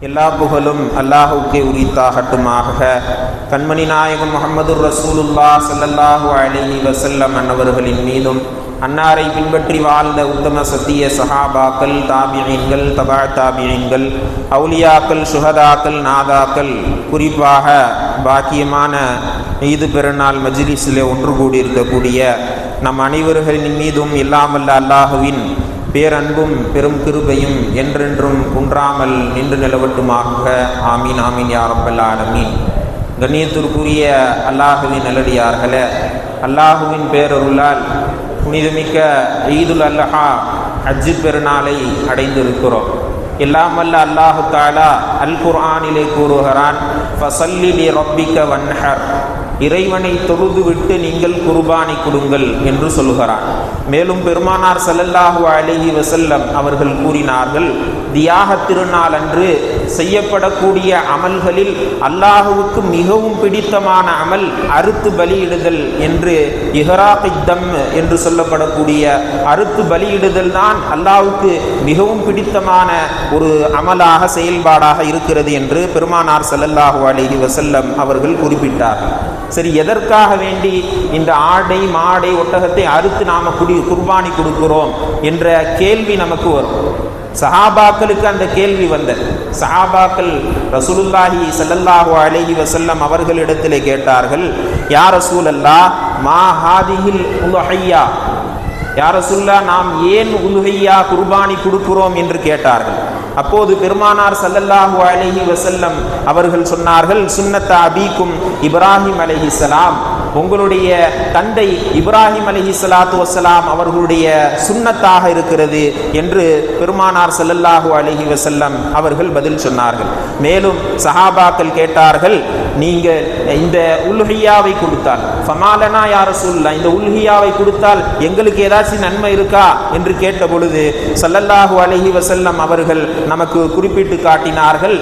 எல்லா புகழும் அல்லாஹுக்கே உரித்தாகட்டுமாக. கண்மணி நாயகம் முகமது ரசூலுல்லா சல்லல்லாஹு அலைஹி வசல்லம் அன்னவர்களின் மீதும் அன்னாரை பின்பற்றி வாழ்ந்த உத்தம சத்திய சஹாபாக்கள் தாபியீன்கள் தபா தாபியீன்கள் அவுலியாக்கள் சுகதாக்கள் நாதாக்கள் குறிப்பாக பாக்கியமான ஈது பெருநாள் மஜ்லிஸில் ஒன்று கூடியிருக்கக்கூடிய நம் அனைவர்களின் மீதும் இல்லாமல்ல அல்லாஹுவின் பேரன்பும் பெரும் கிருபையும் என்றென்றும் குன்றாமல் நின்று நிலவட்டுமாக. ஆமீன் ஆமீன் யாரப்பல் ஆலமீன். கண்ணியத்திற்குரிய அல்லாஹுவின் நல்லடியார்களே அல்லாஹுவின் பேரருளால் புனிதமிக்க ஈதுல் அல்லஹா ஹஜ்ஜு பெருநாளை அடைந்திருக்கிறோம். எல்லாமல்ல அல்லாஹு தாலா அல் குர்ஆனிலே கூறுகிறான் ஃபசல்லிலி ரப்பிக்க வன்ஹர். இறைவனை தொழுதுவிட்டு நீங்கள் குர்பானி கொடுங்கள் என்று சொல்கிறான் மேலும் பெருமானார் சல்லல்லாஹு அலிஹி வசல்லம் அவர்கள் கூறினார்கள் தியாக திருநாள் அன்று செய்யப்படக்கூடிய அமல்களில் அல்லாஹுவுக்கு மிகவும் பிடித்தமான அமல் அறுத்து பலியிடுதல் என்று இஹராகித்தம் என்று சொல்லப்படக்கூடிய அறுத்து பலியிடுதல் தான் அல்லாஹுக்கு மிகவும் பிடித்தமான ஒரு அமலாக செயல்பாடாக இருக்கிறது என்று பெருமானார் சல்லல்லாஹு அலிஹி வசல்லம் அவர்கள் குறிப்பிட்டார்கள். சரி எதற்காக வேண்டி இந்த ஆடை மாடை ஒட்டகத்தை அறுத்து நாம குடி குர்பானி கொடுக்கிறோம் என்ற கேள்வி நமக்கு வரும். சஹாபாக்களுக்கு அந்த கேள்வி வந்தது சஹாபாக்கள் ரசூலுல்லாஹி சல்லல்லாஹு அலஹி வசல்லம் அவர்களிடத்திலே கேட்டார்கள் யார் ரசூலல்லா மா ஹாதிஹில் உலுஹையா? யார் ரசூல்லா நாம் ஏன் உலுஹையா குர்பானி கொடுக்கிறோம்? என்று கேட்டார்கள். அப்போது பெருமானார் சல்லல்லாஹு அலஹி வசல்லம் அவர்கள் சொன்னார்கள் சுன்னத்த அபீக்கும் இப்ராஹிம் அலைஹிஸ்ஸலாம் உங்களுடைய தந்தை இப்ராஹிம் அலஹி சலாத்து வசலாம் அவர்களுடைய சுண்ணத்தாக இருக்கிறது என்று பெருமானார் செல்லல்லாஹு அலஹி வசல்லம் அவர்கள் பதில் சொன்னார்கள். மேலும் சஹாபாக்கள் கேட்டார்கள் நீங்கள் இந்த உல்ஹியாவை கொடுத்தால் ஃபமாலனா யார சொல்ல இந்த உல்ஹியாவை கொடுத்தால் எங்களுக்கு ஏதாச்சும் நன்மை இருக்கா? என்று கேட்ட பொழுது சல்லல்லாஹு அலஹி வசல்லம் அவர்கள் நமக்கு குறிப்பிட்டு காட்டினார்கள்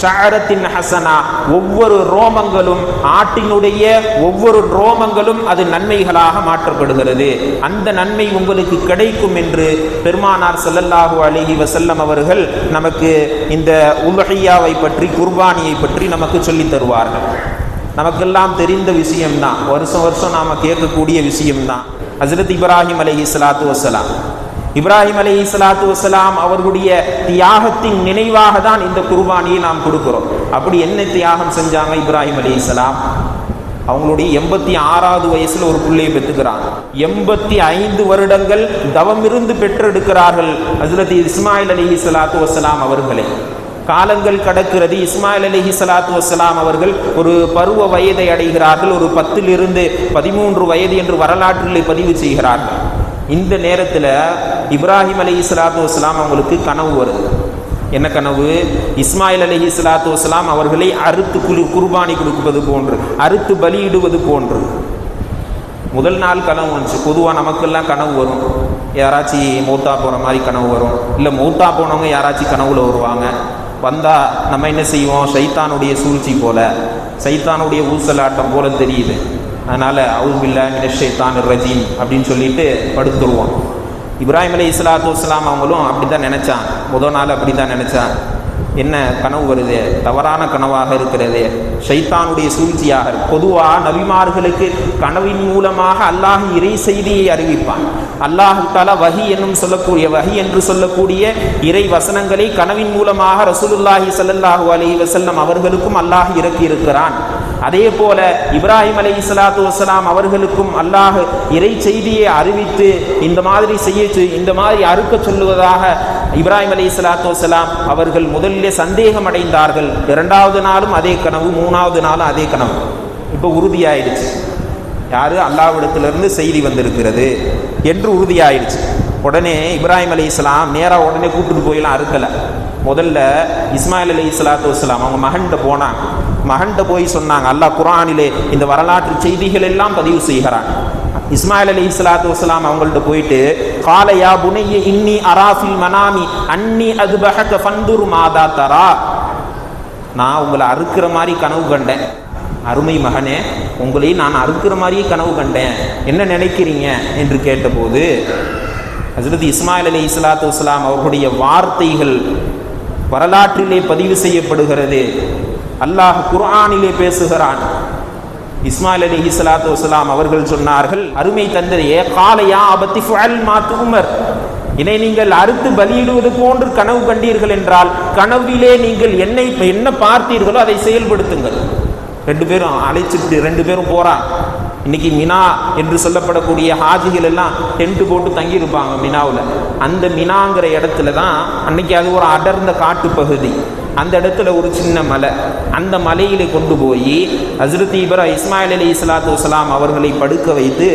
ஷாரத்தின் ஹசனா. ஒவ்வொரு ரோமங்களும் ஆட்டினுடைய ஒவ்வொரு ரோமங்களும் அது நன்மைகளாக மாற்றப்படுகிறது. அந்த நன்மை உங்களுக்கு கிடைக்கும் என்று பெருமானார் செல்லல்லாஹு அலிஹி வசல்லம் அவர்கள் நமக்கு இந்த உலகையாவை பற்றி குர்பானியை பற்றி நமக்கு சொல்லித் தருவார்கள். நமக்கெல்லாம் தெரிந்த விஷயம்தான். வருஷம் வருஷம் நாம் கேட்கக்கூடிய விஷயம்தான். ஹசரத் இப்ராஹிம் அலஹி சலாத்து வசலாம் இப்ராஹிம் அலி இஸ்லாத்து வசலாம் அவர்களுடைய தியாகத்தின் நினைவாக தான் இந்த குர்பானியை நாம் கொடுக்கிறோம். அப்படி என்ன தியாகம் செஞ்சாங்க இப்ராஹிம் அலி இஸ்லாம் அவங்களுடைய எண்பத்தி ஆறாவது வயசுல ஒரு பிள்ளையை பெற்றுக்கிறாங்க. எண்பத்தி ஐந்து வருடங்கள் தவமிருந்து பெற்றெடுக்கிறார்கள் ஹசரத் இஸ்மாயில் அலி சலாத்து வசலாம் அவர்களை. காலங்கள் கடக்கிறது இஸ்மாயில் அலிஹி சலாத்து வசலாம் அவர்கள் ஒரு பருவ வயதை அடைகிறார்கள் ஒரு பத்திலிருந்து பதிமூன்று வயது என்று வரலாற்றிலே பதிவு செய்கிறார்கள். இந்த நேரத்தில் இப்ராஹிம் அலி சலாத்து வஸ்லாம் அவங்களுக்கு கனவு வருது. என்ன கனவு? இஸ்மாயில் அலி இஸ்லாத்து வஸ்லாம் அவர்களை அறுத்து குழு குர்பானி கொடுப்பது போன்று அறுத்து பலியிடுவது போன்று. முதல் நாள் கனவு வந்துச்சு. பொதுவாக நமக்கெல்லாம் கனவு வரும். யாராச்சும் மூத்தா போகிற மாதிரி கனவு வரும். இல்லை மூத்தா போனவங்க யாராச்சும் கனவுல வருவாங்க? வந்தால் நம்ம என்ன செய்வோம்? சைத்தானுடைய சூழ்ச்சி போல சைத்தானுடைய ஊசலாட்டம் போல தெரியுது. அதனால் அவுபில்லா மினஷைத்தான் ரஜீம் அப்படின்னு சொல்லிட்டு படுத்துருவோம். இப்ராஹிம் அலி இஸ்லாத்து இஸ்லாம் அவங்களும் அப்படி தான் நினச்சான். முதல் நாள் அப்படி தான் நினச்சான். என்ன கனவு வருது? தவறான கனவாக இருக்கிறது. ஷைத்தானுடைய சூழ்ச்சியாக பொதுவாக நபிமார்களுக்கு கனவின் மூலமாக அல்லாஹ் இறை செய்தியை அறிவிப்பான். அல்லாஹு தாலா வஹி என்னும் சொல்லக்கூடிய வஹி என்று சொல்லக்கூடிய இறை வசனங்களை கனவின் மூலமாக ரசூலுல்லாஹி சல்லாஹூ அலி வசல்லம் அவர்களுக்கும் அல்லாஹ் இறக்கி இருக்கிறான் அதே போல இப்ராஹிம் அலி இஸ்லாத்து வசலாம் அவர்களுக்கும் அல்லாஹ் இறை செய்தியை அறிவித்து இந்த மாதிரி செய்ய இந்த மாதிரி அறுக்க சொல்லுவதாக இப்ராஹிம் அலி இஸ்லாத்து வசலாம் அவர்கள் முதலில் சந்தேகம் அடைந்தார்கள். இரண்டாவது நாளும் அதே கனவு மூணாவது நாளும் அதே கனவு. இப்போ உறுதியாயிடுச்சு. யாரு? அல்லாவிடத்திலிருந்து செய்தி வந்திருக்கிறது என்று உறுதியாயிடுச்சு. உடனே இப்ராஹிம் அலி இஸ்லாம் நேராக உடனே கூப்பிட்டு போயெல்லாம் அறுக்கலை. முதல்ல இஸ்மாயில் அலி இஸ்லாத்து வஸ்லாம் அவங்க மகன்கிட்ட போனாங்க. மகன்கிட்ட போய் சொன்னாங்க அல்லாஹ் குரானிலே இந்த வரலாற்று செய்திகள் எல்லாம் பதிவு செய்கிறான். இஸ்மாயில் அலி இஸ்லாத்து வஸ்லாம் அவங்கள்ட்ட போயிட்டு காலையா புனைய இன்னி அராஃபில் மனாமி அன்னி அது பஹக்க ஃபந்துரு மாதா தரா. நான் உங்களை அறுக்கிற மாதிரி கனவு கண்டேன். அருமை மகனே உங்களை நான் அறுக்கிற மாதிரியே கனவு கண்டேன். என்ன நினைக்கிறீங்க? என்று கேட்டபோது ஹசரத் இஸ்மாயில் அலி இஸ்லாத்து வஸ்லாம் அவர்களுடைய வார்த்தைகள் வரலாற்றிலே பதிவு செய்யப்படுகிறது. அல்லாஹ் குர்ஆனிலே பேசுகிறான். இஸ்மாயில் அலி இஸ்லாத்து வசலாம் அவர்கள் சொன்னார்கள் அருமை தந்தையே காலையா அபத்தி ஃபுல் மாத்து உமர் இதை நீங்கள் அறுத்து பலியிடுவது போன்று கனவு கண்டீர்கள் என்றால் கனவிலே நீங்கள் என்னை என்ன பார்த்தீர்களோ அதை செயல்படுத்துங்கள். ரெண்டு பேரும் அழைச்சிட்டு ரெண்டு பேரும் போறான். இன்னைக்கு மினா என்று சொல்லப்படக்கூடிய ஹாஜிகள் எல்லாம் டென்ட் போட்டு தங்கியிருப்பாங்க மினாவில். அந்த மினாங்கிற இடத்துல தான் அன்னைக்கு அது ஒரு அடர்ந்த காட்டு பகுதி அந்த இடத்துல ஒரு சின்ன மலை. அந்த மலையில் கொண்டு போய் ஹசரத் இப்ரா இஸ்மாயில் அலி இஸ்லாத்து வலாம் அவர்களை படுக்க வைத்து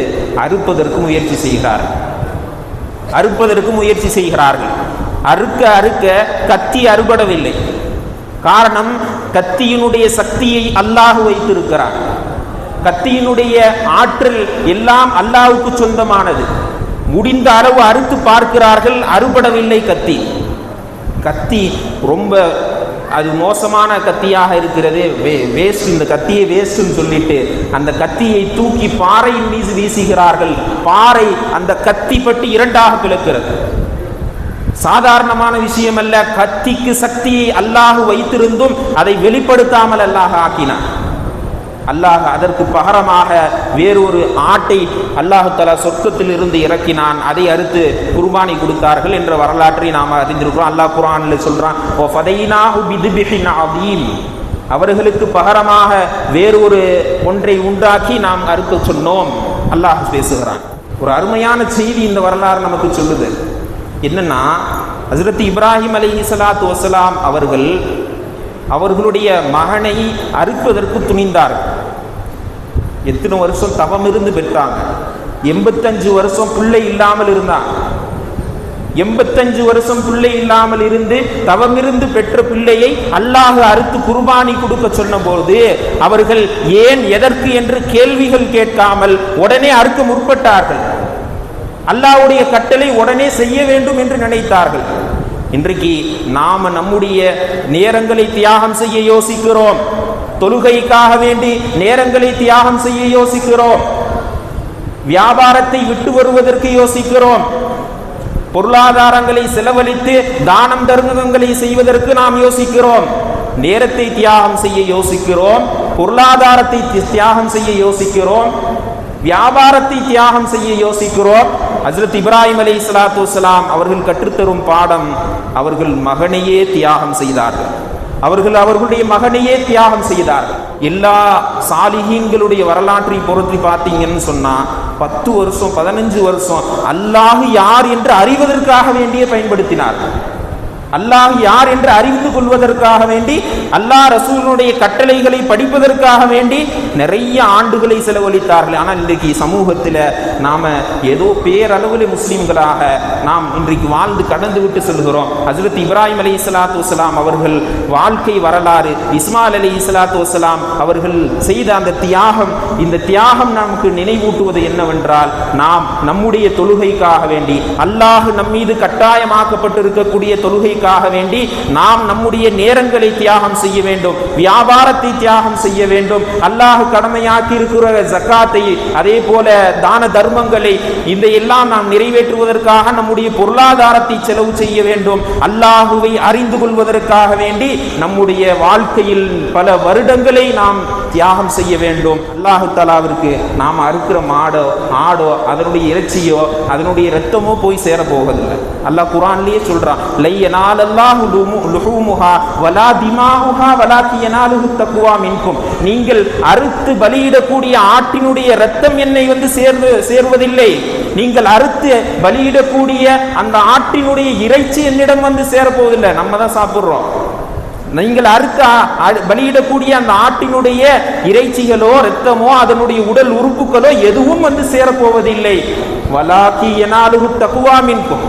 அறுப்பதற்கு முயற்சி செய்கிறார். அறுப்பதற்கு முயற்சி செய்கிறார்கள். அறுக்க அறுக்க கத்தி அறுபடவில்லை. காரணம் கத்தியினுடைய சக்தியை அல்லாஹ் வைத்திருக்கிறார் கத்தியினுடைய ஆற்றல் எல்லாம் அல்லாவுக்கு சொந்தமானது. முடிந்த அளவு அறுத்து பார்க்கிறார்கள் அறுபடவில்லை கத்தி. கத்தி ரொம்ப அது மோசமான கத்தியாக இருக்கிறது. வே வேஸ்ட் இந்த கத்தியை வேஸ்ட்னு சொல்லிட்டு அந்த கத்தியை தூக்கி பாறையின் மீது வீசுகிறார்கள். பாறை அந்த கத்தி பட்டு இரண்டாக பிளக்கிறது. சாதாரணமான விஷயம் அல்ல கத்திக்கு சக்தியை அல்லாஹு வைத்திருந்தும் அதை வெளிப்படுத்தாமல் அல்லாஹ் ஆக்கினான். அல்லாஹ் அதற்கு பகரமாக வேறொரு ஆட்டை அல்லாஹு தலா சொர்க்கத்தில் இருந்து இறக்கினான். அதை அறுத்து குர்பானி கொடுத்தார்கள் என்ற வரலாற்றை நாம் அறிந்திருக்கிறோம். அல்லாஹ் குரானில் சொல்கிறான் ஓ அவர்களுக்கு பகரமாக வேறொரு ஒன்றை உண்டாக்கி நாம் அறுக்க சொன்னோம். அல்லாஹ் பேசுகிறான். ஒரு அருமையான செய்தி இந்த வரலாறு நமக்கு சொல்லுது. என்னன்னா ஹசரத் இப்ராஹிம் அலி சலாத்து வசலாம் அவர்கள் அவர்களுடைய மகனை அறுப்பதற்கு துணிந்தார்கள். எத்தனை வருஷம் தவம் இருந்து பெற்றாங்க? எண்பத்தஞ்சு வருஷம் பிள்ளை இல்லாமல் இருந்தாங்க எண்பத்தஞ்சு வருஷம் பிள்ளை இல்லாமல் இருந்து தவமிருந்து பெற்ற பிள்ளையை அல்லாஹ் அறுத்து குர்பானி கொடுக்க சொன்னபோது அவர்கள் ஏன் எதற்கு என்று கேள்விகள் கேட்காமல் உடனே அறுக்க முற்பட்டார்கள். அல்லாஹ்வுடைய கட்டளை உடனே செய்ய வேண்டும் என்று நினைத்தார்கள். இன்றைக்கு நாம நம்முடைய நேரங்களை தியாகம் செய்ய யோசிக்கிறோம். தொழுகைக்காக வேண்டி நேரங்களை தியாகம் செய்ய யோசிக்கிறோம். வியாபாரத்தை விட்டு வருவதற்கு யோசிக்கிறோம். பொருளாதாரங்களை செலவழித்து தானம் தர்மங்களை செய்வதற்கு நாம் யோசிக்கிறோம். நேரத்தை தியாகம் செய்ய யோசிக்கிறோம். பொருளாதாரத்தை தியாகம் செய்ய யோசிக்கிறோம். வியாபாரத்தை தியாகம் செய்ய யோசிக்கிறோம். ஹசரத் இப்ராஹிம் அலி சலாத்து அவர்கள் கற்றுத்தரும் பாடம் அவர்கள் மகனையே தியாகம் செய்தார்கள். அவர்கள் அவர்களுடைய மகனையே தியாகம் செய்தார்கள். எல்லா சாலிகீன்களுடைய வரலாற்றை பொருத்தி பார்த்தீங்கன்னு சொன்னா பத்து வருஷம் பதினஞ்சு வருஷம் அல்லாஹ் யார் என்று அறிவதற்காக வேண்டிய பயன்படுத்தினார்கள். அல்லாஹ் யார் என்று அறிந்து கொள்வதற்காக வேண்டி அல்லாஹ் ரசூலுடைய கட்டளைகளை படிப்பதற்காக வேண்டி நிறைய ஆண்டுகளை செலவழித்தார்கள். ஆனால் இன்றைக்கு சமூகத்தில் நாம் ஏதோ பேரளவில் முஸ்லீம்களாக நாம் இன்றைக்கு வாழ்ந்து கடந்து விட்டு செல்கிறோம். ஹசரத் இப்ராஹிம் அலி இஸ்லாத்து வலாம் அவர்கள் வாழ்க்கை வரலாறு இஸ்மால் அலி இஸ்லாத்து வலாம் அவர்கள் செய்த அந்த தியாகம் இந்த தியாகம் நமக்கு நினைவூட்டுவது என்னவென்றால் நாம் நம்முடைய தொழுகைக்காக வேண்டி அல்லாஹ் நம்மீது கட்டாயமாக்கப்பட்டிருக்கக்கூடிய தொழுகை தொழுகைக்காக வேண்டி நாம் நம்முடைய நேரங்களை தியாகம் செய்ய வேண்டும் வியாபாரத்தை தியாகம் செய்ய வேண்டும். அல்லாஹ் கடமையாக்கி இருக்கிற ஜக்காத்தை அதே போல தான தர்மங்களை இதையெல்லாம் நாம் நிறைவேற்றுவதற்காக நம்முடைய பொருளாதாரத்தை செலவு செய்ய வேண்டும். அல்லாஹுவை அறிந்து கொள்வதற்காக வேண்டி நம்முடைய வாழ்க்கையில் பல வருடங்களை நாம் தியாகம் செய்ய வேண்டும் அல்லாஹு தாலாவிற்கு நாம் அறுக்கிற மாடோ ஆடோ அதனுடைய இறைச்சியோ அதனுடைய இரத்தமோ போய் சேர போவதில்லை அல்லாஹ் குரான்லேயே சொல்றான் லை யனாலல்லாஹு லுஹூமுஹா வலா திமாஹுஹா வலாக்கி யனாலுஹு தக்வா மின்கும். நீங்கள் அறுத்து பலியிடக்கூடிய ஆட்டினுடைய இரத்தம் என்னை வந்து சேர்ந்து சேர்வதில்லை. நீங்கள் அறுத்து பலியிடக்கூடிய அந்த ஆட்டினுடைய இறைச்சி என்னிடம் வந்து சேரப்போவதில்லை. நம்ம தான் சாப்பிடுறோம். நீங்கள் அறுக்க பலியிடக்கூடிய அந்த ஆட்டினுடைய இறைச்சிகளோ ரத்தமோ அதனுடைய உடல் உறுப்புகளோ எதுவும் வந்து சேரப்போவதில்லை. வலாக்கி எனாலுகு தக்குவா மின்கும்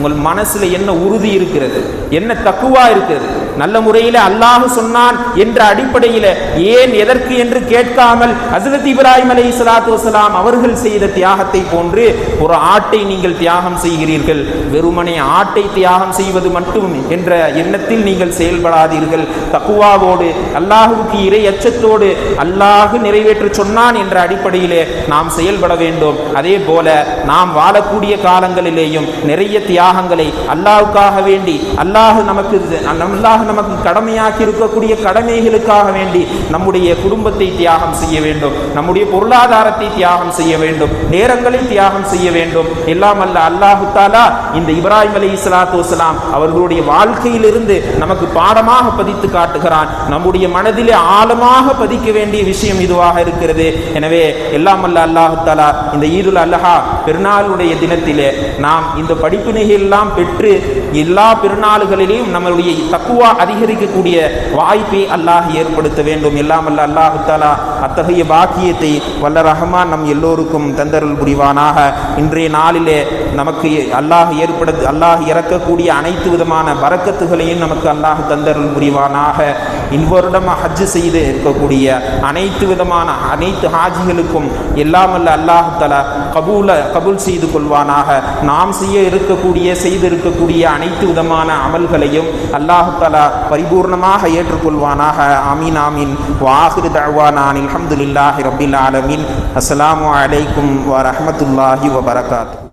உங்கள் மனசுல என்ன உறுதி இருக்கிறது? என்ன தக்குவா இருக்கிறது? நல்ல முறையில் அல்லாஹ் சொன்னான் என்ற அடிப்படையில் ஏன் எதற்கு என்று கேட்காமல் ஹசரத் இப்ராஹிம் அலி சலாத்து வசலாம் அவர்கள் செய்த தியாகத்தை போன்று ஒரு ஆட்டை நீங்கள் தியாகம் செய்கிறீர்கள். வெறுமனே ஆட்டை தியாகம் செய்வது மட்டும் என்ற எண்ணத்தில் நீங்கள் செயல்படாதீர்கள். தக்குவாவோடு அல்லாஹுக்கு இறை அச்சத்தோடு அல்லாஹு நிறைவேற்ற சொன்னான் என்ற அடிப்படையிலே நாம் செயல்பட வேண்டும். அதே போல நாம் வாழக்கூடிய காலங்களிலேயும் நிறைய தியாக தியாகங்களை அல்லாவுக்காக வேண்டி அல்லாஹ் நமக்கு அல்லாஹ் நமக்கு கடமையாக்கி இருக்கக்கூடிய கடமைகளுக்காக வேண்டி நம்முடைய குடும்பத்தை தியாகம் செய்ய வேண்டும். நம்முடைய பொருளாதாரத்தை தியாகம் செய்ய வேண்டும். நேரங்களை தியாகம் செய்ய வேண்டும். எல்லாம் அல்ல அல்லாஹு தாலா இந்த இப்ராஹிம் அலி இஸ்லாத்து வலாம் அவர்களுடைய வாழ்க்கையிலிருந்து நமக்கு பாடமாக பதித்து காட்டுகிறான். நம்முடைய மனதிலே ஆழமாக பதிக்க வேண்டிய விஷயம் இதுவாக இருக்கிறது. எனவே எல்லாம் அல்ல அல்லாஹு தாலா இந்த ஈதுல் அல்லஹா பெருநாளுடைய தினத்திலே நாம் இந்த படிப்பினைகள் எல்லாம் பெற்று எல்லா பெருநாளுகளிலேயும் நம்மளுடைய தக்குவா அதிகரிக்கக்கூடிய வாய்ப்பை அல்லாஹ் ஏற்படுத்த வேண்டும். எல்லாம் அல்ல அல்லாஹு தாலா அத்தகைய பாக்கியத்தை வல்ல ரஹ்மான் நம் எல்லோருக்கும் தந்தருள் புரிவானாக. இன்றைய நாளிலே நமக்கு அல்லாஹ் ஏற்பட அல்லாஹ் இறக்கக்கூடிய அனைத்து விதமான பரக்கத்துகளையும் நமக்கு அல்லாஹ் தந்தருள் புரிவானாக. இவ்வருடம் ஹஜ்ஜு செய்து இருக்கக்கூடிய அனைத்து விதமான அனைத்து ஹாஜிகளுக்கும் எல்லாம் அல்ல அல்லாஹு தலா கபூல கபூல் செய்து கொள்வானாக. நாம் செய்ய இருக்கக்கூடிய செய்து இருக்கக்கூடிய அனைத்து விதமான அமல்களையும் அல்லாஹு தலா பரிபூர்ணமாக ஏற்றுக்கொள்வானாக. ஆமீன் ஆமீன். வாஹிரு தழ்வானான் அல்ஹம்துலில்லாஹி ரபில் ஆலமின். அஸ்ஸலாமு அலைக்கும் வரமத்துல்லாஹி வபரகாத்து